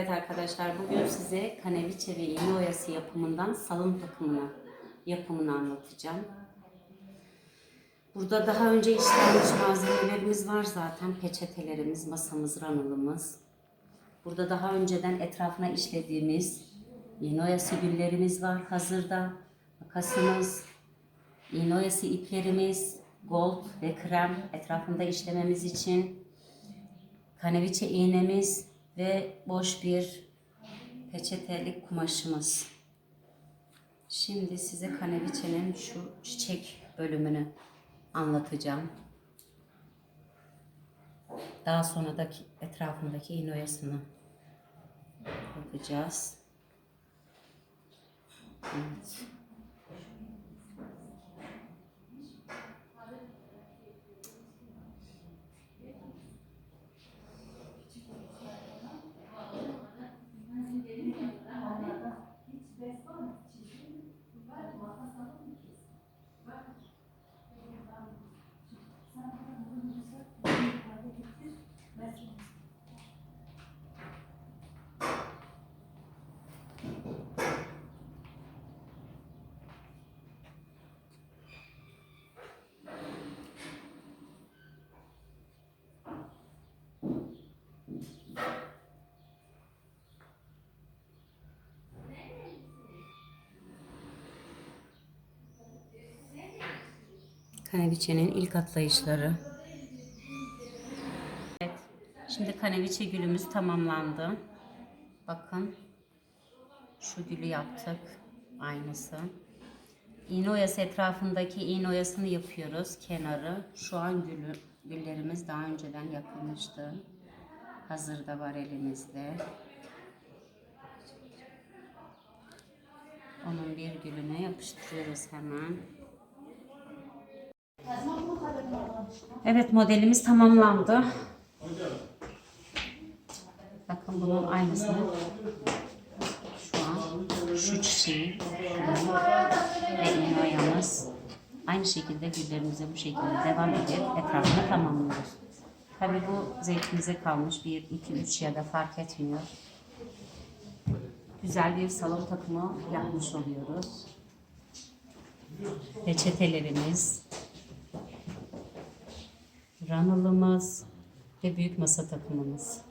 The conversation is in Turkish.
Evet arkadaşlar bugün size kaneviçe ve iğne oyası yapımından salon takımını yapımını anlatacağım. Burada daha önce işlenmiş malzemelerimiz var zaten. Peçetelerimiz, masamız, ranılımız. Burada daha önceden etrafına işlediğimiz iğne oyası güllerimiz var hazırda. Makasımız, iğne oyası iplerimiz, gold ve krem etrafında işlememiz için kaneviçe iğnemiz ve boş bir peçetelik kumaşımız. Şimdi size kaneviçenin şu çiçek bölümünü anlatacağım. Daha sonra da etrafındaki iğne oyasını yapacağız. Evet. Kaneviçenin ilk atlayışları. Evet. Şimdi kaneviçe gülümüz tamamlandı. Bakın. Şu gülü yaptık. Aynısı. İğne oyası etrafındaki iğne oyasını yapıyoruz. Kenarı. Şu an gülü, güllerimiz daha önceden yapılmıştı. Hazırda var elimizde. Onun bir gülüne yapıştırıyoruz hemen. Evet modelimiz tamamlandı. Bakın bunun aynısını şu an şu çiçeği ve oyamız aynı şekilde güllerimize bu şekilde devam edip etrafını tamamlıyoruz. Tabi bu zevkimize kalmış. Bir, iki, üç ya da fark etmiyor. Güzel bir salon takımı yapmış oluyoruz. Peçetelerimiz, ranılımız ve büyük masa takımımız.